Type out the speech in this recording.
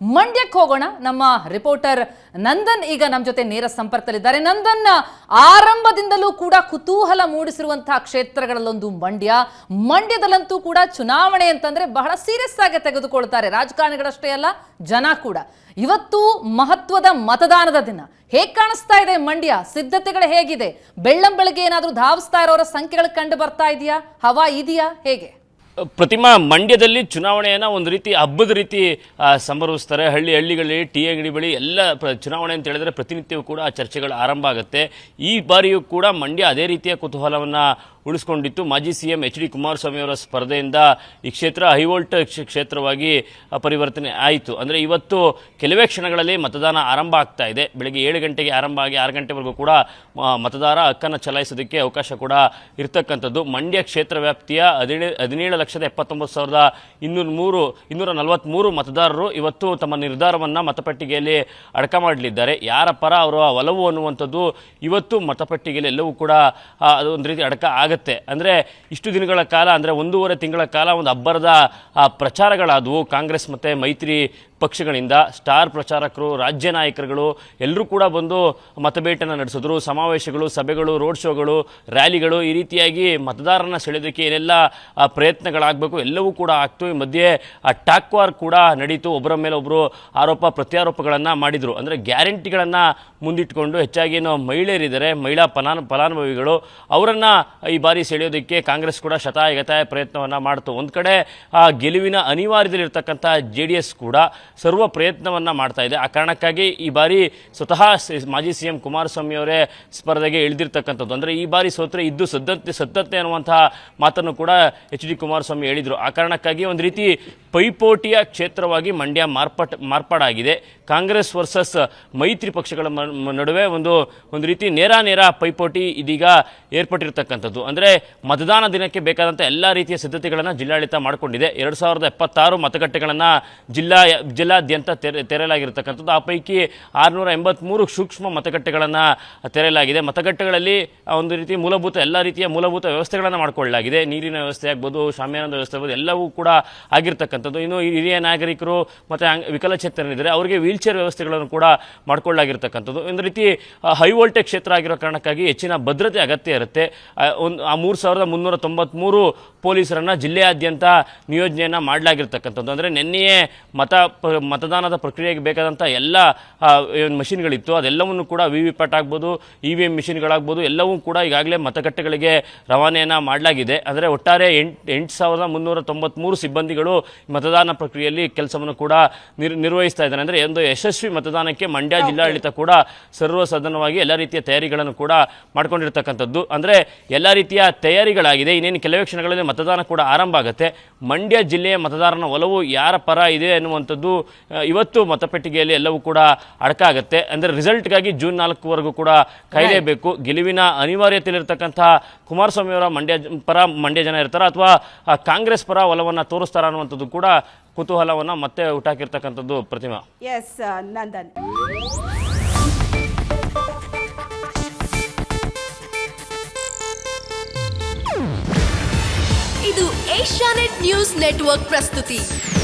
ಮಂಡ್ಯಕ್ಕೆ ಹೋಗೋಣ. ನಮ್ಮ ರಿಪೋರ್ಟರ್ ನಂದನ್ ಈಗ ನಮ್ಮ ಜೊತೆ ನೇರ ಸಂಪರ್ಕದಲ್ಲಿದ್ದಾರೆ. ನಂದನ್, ಆರಂಭದಿಂದಲೂ ಕೂಡ ಕುತೂಹಲ ಮೂಡಿಸಿರುವಂತಹ ಕ್ಷೇತ್ರಗಳಲ್ಲೊಂದು ಮಂಡ್ಯ. ಮಂಡ್ಯದಲ್ಲಂತೂ ಕೂಡ ಚುನಾವಣೆ ಅಂತಂದ್ರೆ ಬಹಳ ಸೀರಿಯಸ್ ಆಗಿ ತೆಗೆದುಕೊಳ್ತಾರೆ. ರಾಜಕಾರಣಿಗಳಷ್ಟೇ ಅಲ್ಲ, ಜನ ಕೂಡ. ಇವತ್ತು ಮಹತ್ವದ ಮತದಾನದ ದಿನ. ಹೇಗೆ ಕಾಣಿಸ್ತಾ ಇದೆ ಮಂಡ್ಯ? ಸಿದ್ಧತೆಗಳು ಹೇಗಿದೆ? ಬೆಳ್ಳಂ ಬೆಳಗ್ಗೆ ಏನಾದ್ರೂ ಧಾವಿಸ್ತಾ ಇರೋರ ಸಂಖ್ಯೆಗಳು ಕಂಡು ಬರ್ತಾ ಇದೆಯಾ? ಹವಾ ಇದೆಯಾ? ಹೇಗೆ? ಪ್ರತಿಮಾ ಮಂಡ್ಯದಲ್ಲಿ ಚುನಾವಣೆಯನ್ನು ಒಂದು ರೀತಿ ಹಬ್ಬದ ರೀತಿ ಸಂಭ್ರಮಿಸ್ತಾರೆ. ಹಳ್ಳಿ ಹಳ್ಳಿಗಳಲ್ಲಿ ಟೀ ಅಂಗಡಿ ಬಳಿ ಎಲ್ಲ ಪ್ರ- ಚುನಾವಣೆ ಅಂತ ಹೇಳಿದ್ರೆ ಪ್ರತಿನಿತ್ಯವೂ ಕೂಡ ಚರ್ಚೆಗಳು ಆರಂಭ ಆಗುತ್ತೆ. ಈ ಬಾರಿಯೂ ಕೂಡ ಮಂಡ್ಯ ಅದೇ ರೀತಿಯ ಕುತೂಹಲವನ್ನು ಉಳಿಸ್ಕೊಂಡಿತ್ತು. ಮಾಜಿ C M H D Kumaraswamy ಅವರ ಸ್ಪರ್ಧೆಯಿಂದ ಈ ಕ್ಷೇತ್ರ ಹೈವೋಲ್ಟ್ ಕ್ಷ- ಕ್ಷೇತ್ರವಾಗಿ ಪರಿವರ್ತನೆ ಆಯಿತು. ಅಂದರೆ ಇವತ್ತು ಕೆಲವೇ ಕ್ಷಣಗಳಲ್ಲಿ ಮತದಾನ ಆರಂಭ ಆಗ್ತಾ ಇದೆ. ಬೆಳಗ್ಗೆ ಏಳು ಗಂಟೆಗೆ ಆರಂಭ ಆಗಿ ಆರು ಗಂಟೆವರೆಗೂ ಕೂಡ ಮತದಾರ ಹಕ್ಕನ್ನು ಚಲಾಯಿಸೋದಕ್ಕೆ ಅವಕಾಶ ಕೂಡ ಇರತಕ್ಕಂಥದ್ದು. ಮಂಡ್ಯ ಕ್ಷೇತ್ರ ವ್ಯಾಪ್ತಿಯ ಹದಿನೇಳು ಹದಿನೇಳು ಲಕ್ಷದ ಎಪ್ಪತ್ತೊಂಬತ್ತು ಸಾವಿರದ ಇನ್ನೂರ ಮೂರು ಇನ್ನೂರ ನಲವತ್ತ್ಮೂರು ಮತದಾರರು ಇವತ್ತು ತಮ್ಮ ನಿರ್ಧಾರವನ್ನು ಮತಪಟ್ಟಿಗೆಯಲ್ಲಿ ಅಡಕ ಮಾಡಲಿದ್ದಾರೆ. ಯಾರ ಪರ ಅವರ ಒಲವು ಅನ್ನುವಂಥದ್ದು ಇವತ್ತು ಮತಪಟ್ಟಿಗೆಯಲ್ಲಿ ಎಲ್ಲವೂ ಕೂಡ ಒಂದು ರೀತಿ ಅಡಕ ಆಗುತ್ತೆ. ಅಂದರೆ ಇಷ್ಟು ದಿನಗಳ ಕಾಲ, ಅಂದರೆ ಒಂದೂವರೆ ತಿಂಗಳ ಕಾಲ ಒಂದು ಅಬ್ಬರದ ಪ್ರಚಾರಗಳಾದವು. ಕಾಂಗ್ರೆಸ್ ಮತ್ತು ಮೈತ್ರಿ ಪಕ್ಷಗಳಿಂದ ಸ್ಟಾರ್ ಪ್ರಚಾರಕರು, ರಾಜ್ಯ ನಾಯಕರುಗಳು ಎಲ್ಲರೂ ಕೂಡ ಬಂದು ಮತಬೇಟನ್ನು ನಡೆಸಿದ್ರು. ಸಮಾವೇಶಗಳು, ಸಭೆಗಳು, ರೋಡ್ ಶೋಗಳು, ರ್ಯಾಲಿಗಳು ಈ ರೀತಿಯಾಗಿ ಮತದಾರರನ್ನ ಸೆಳೆಯೋದಕ್ಕೆ ಏನೆಲ್ಲ ಪ್ರಯತ್ನಗಳಾಗಬೇಕು ಎಲ್ಲವೂ ಕೂಡ ಆಗ್ತು. ಈ ಮಧ್ಯೆ ಟಾಕ್ ವಾರ್ ಕೂಡ ನಡೀತು. ಒಬ್ಬರ ಮೇಲೆ ಒಬ್ಬರು ಆರೋಪ, ಪ್ರತ್ಯಾರೋಪಗಳನ್ನು ಮಾಡಿದರು. ಅಂದರೆ ಗ್ಯಾರಂಟಿಗಳನ್ನು ಮುಂದಿಟ್ಟುಕೊಂಡು ಹೆಚ್ಚಾಗಿ ಏನು ಮಹಿಳೆಯರಿದ್ದಾರೆ, ಮಹಿಳಾ ಫಲಾನು ಫಲಾನುಭವಿಗಳು, ಅವರನ್ನು ಈ ಬಾರಿ ಸೆಳೆಯೋದಕ್ಕೆ ಕಾಂಗ್ರೆಸ್ ಕೂಡ ಶತಾಯಗತಾಯ ಪ್ರಯತ್ನವನ್ನು ಮಾಡ್ತು. ಒಂದು ಕಡೆ ಗೆಲುವಿನ ಅನಿವಾರ್ಯದಲ್ಲಿರ್ತಕ್ಕಂಥ ಜೆ ಡಿ ಎಸ್ ಕೂಡ ಸರ್ವ ಪ್ರಯತ್ನವನ್ನು ಮಾಡ್ತಾ ಇದೆ. ಆ ಕಾರಣಕ್ಕಾಗಿ ಈ ಬಾರಿ ಸ್ವತಃ ಮಾಜಿ ಸಿ ಎಂ ಕುಮಾರಸ್ವಾಮಿ ಅವರೇ ಸ್ಪರ್ಧೆಗೆ ಇಳಿದಿರ್ತಕ್ಕಂಥದ್ದು. ಅಂದರೆ ಈ ಬಾರಿ ಸೋತ್ರೆ ಇದ್ದು ಸದ್ದತ್ತೆ ಸದ್ದತ್ತೆ ಅನ್ನುವಂತಹ ಮಾತನ್ನು ಕೂಡ ಎಚ್ ಡಿ ಕುಮಾರಸ್ವಾಮಿ ಹೇಳಿದರು. ಆ ಕಾರಣಕ್ಕಾಗಿ ಒಂದು ರೀತಿ ಪೈಪೋಟಿಯ ಕ್ಷೇತ್ರವಾಗಿ ಮಂಡ್ಯ ಮಾರ್ಪಟ್, ಮಾರ್ಪಾಡಾಗಿದೆ. ಕಾಂಗ್ರೆಸ್ ವರ್ಸಸ್ ಮೈತ್ರಿ ಪಕ್ಷಗಳ ನಡುವೆ ಒಂದು ಒಂದು ರೀತಿ ನೇರ ನೇರ ಪೈಪೋಟಿ ಇದೀಗ ಏರ್ಪಟ್ಟಿರ್ತಕ್ಕಂಥದ್ದು. ಅಂದರೆ ಮತದಾನ ದಿನಕ್ಕೆ ಬೇಕಾದಂಥ ಎಲ್ಲ ರೀತಿಯ ಸಿದ್ಧತೆಗಳನ್ನು ಜಿಲ್ಲಾಡಳಿತ ಮಾಡಿಕೊಂಡಿದೆ. ಎರಡು ಸಾವಿರದ ಎಪ್ಪತ್ತಾರು ಮತಗಟ್ಟೆಗಳನ್ನು ಜಿಲ್ಲಾ ಜಿಲ್ಲಾದ್ಯಂತ ತೆರೆ, ತೆರೆಯಲಾಗಿರ್ತಕ್ಕಂಥದ್ದು. ಆ ಪೈಕಿ ಆರುನೂರ ಎಂಬತ್ತ್ಮೂರು ಸೂಕ್ಷ್ಮ ಮತಗಟ್ಟೆಗಳನ್ನು ತೆರೆಯಲಾಗಿದೆ. ಮತಗಟ್ಟೆಗಳಲ್ಲಿ ಒಂದು ರೀತಿ ಮೂಲಭೂತ, ಎಲ್ಲ ರೀತಿಯ ಮೂಲಭೂತ ವ್ಯವಸ್ಥೆಗಳನ್ನು ಮಾಡಿಕೊಳ್ಳಲಾಗಿದೆ. ನೀರಿನ ವ್ಯವಸ್ಥೆ ಆಗ್ಬೋದು ಶಾಮಿಯಾನದ ವ್ಯವಸ್ಥೆ ಆಗ್ಬೋದು, ಎಲ್ಲವೂ ಕೂಡ ಆಗಿರ್ತಕ್ಕಂಥದ್ದು. ಇನ್ನು ಹಿರಿಯ ನಾಗರಿಕರು ಮತ್ತು ವಿಕಲಚೇತನರಿದ್ದಾರೆ, ಅವರಿಗೆ ವೀಲ್ ಚೇರ್ ವ್ಯವಸ್ಥೆಗಳನ್ನು ಕೂಡ ಮಾಡಿಕೊಳ್ಳಲಾಗಿರ್ತಕ್ಕಂಥದ್ದು. ಒಂದು ರೀತಿ ಹೈ ವೋಲ್ಟೇಜ್ ಕ್ಷೇತ್ರ ಆಗಿರೋ ಕಾರಣಕ್ಕಾಗಿ ಹೆಚ್ಚಿನ ಭದ್ರತೆ ಅಗತ್ಯ ಇರುತ್ತೆ. ಒಂದು, ಆ ಮೂರು ಸಾವಿರದ ಮುನ್ನೂರ ತೊಂಬತ್ತ್ಮೂರು ಪೊಲೀಸರನ್ನು ಜಿಲ್ಲೆಯಾದ್ಯಂತ ನಿಯೋಜನೆಯನ್ನು ಮಾಡಲಾಗಿರ್ತಕ್ಕಂಥದ್ದು. ಅಂದರೆ ನಿನ್ನೆಯೇ ಮತ ಮತದಾನದ ಪ್ರಕ್ರಿಯೆಗೆ ಬೇಕಾದಂಥ ಎಲ್ಲ ಮಷಿನ್ಗಳಿತ್ತು ಅದೆಲ್ಲವನ್ನು ಕೂಡ ವಿ ವಿ ಪ್ಯಾಟ್ ಆಗ್ಬೋದು ಇ ವಿ ಎಂ ಮಿಷಿನ್ಗಳಾಗ್ಬೋದು ಎಲ್ಲವೂ ಕೂಡ ಈಗಾಗಲೇ ಮತಗಟ್ಟೆಗಳಿಗೆ ರವಾನೆಯನ್ನು ಮಾಡಲಾಗಿದೆ. ಅಂದರೆ ಒಟ್ಟಾರೆ ಎಂಟು ಎಂಟು ಸಾವಿರದ ಮುನ್ನೂರ ತೊಂಬತ್ತ್ಮೂರು ಸಿಬ್ಬಂದಿಗಳು ಮತದಾನ ಪ್ರಕ್ರಿಯೆಯಲ್ಲಿ ಕೆಲಸವನ್ನು ಕೂಡ ನಿರ್ ನಿರ್ವಹಿಸ್ತಾ ಇದ್ದಾರೆ. ಅಂದರೆ ಒಂದು ಯಶಸ್ವಿ ಮತದಾನಕ್ಕೆ ಮಂಡ್ಯ ಜಿಲ್ಲಾಡಳಿತ ಕೂಡ ಸರ್ವಸದನವಾಗಿ ಎಲ್ಲ ರೀತಿಯ ತಯಾರಿಗಳನ್ನು ಕೂಡ ಮಾಡ್ಕೊಂಡಿರ್ತಕ್ಕಂಥದ್ದು. ಅಂದರೆ ಎಲ್ಲ ರೀತಿಯ ತಯಾರಿಗಳಾಗಿದೆ. ಇನ್ನೇನು ಕೆಲವೇ ಕ್ಷಣಗಳಲ್ಲಿ ಮತದಾನ ಕೂಡ ಆರಂಭ ಆಗುತ್ತೆ. ಮಂಡ್ಯ ಜಿಲ್ಲೆಯ ಮತದಾರನ ಒಲವು ಯಾರ ಪರ ಇದೆ ಅನ್ನುವಂಥದ್ದು ಆ, ಇವತ್ತು ಮತಪೆಟ್ಟಿಗೆಯಲ್ಲಿ ಎಲ್ಲವೂ ಕೂಡ ಅಡಕ ಆಗುತ್ತೆ. ಅಂದರೆ ರಿಸಲ್ಟ್ಗಾಗಿ ಜೂನ್ ನಾಲ್ಕುವರೆಗೂ ಕೂಡ ಕಾಯಲೇಬೇಕು. ಗೆಲುವಿನ ಅನಿವಾರ್ಯತೆಯಲ್ಲಿರ್ತಕ್ಕಂಥ ಕುಮಾರಸ್ವಾಮಿ ಅವರ ಮಂಡ್ಯ ಪರ ಮಂಡ್ಯ ಜನ ಇರ್ತಾರ ಅಥವಾ ಆ, ಕಾಂಗ್ರೆಸ್ ಪರ ಒಲವನ್ನು ತೋರಿಸ್ತಾರ ಅನ್ನುವಂಥದ್ದು ಕೂಡ ಕುತೂಹಲವನ್ನು ಮತ್ತೆ ಹುಟ್ಟಾಕಿರ್ತಕ್ಕಂಥದ್ದು ಪ್ರತಿಮಾ. ಎಸ್ ನಂದನ್. ಇದು ಏಷ್ಯಾನೆಟ್ ನ್ಯೂಸ್ ನೆಟ್ವರ್ಕ್ ಪ್ರಸ್ತುತಿ.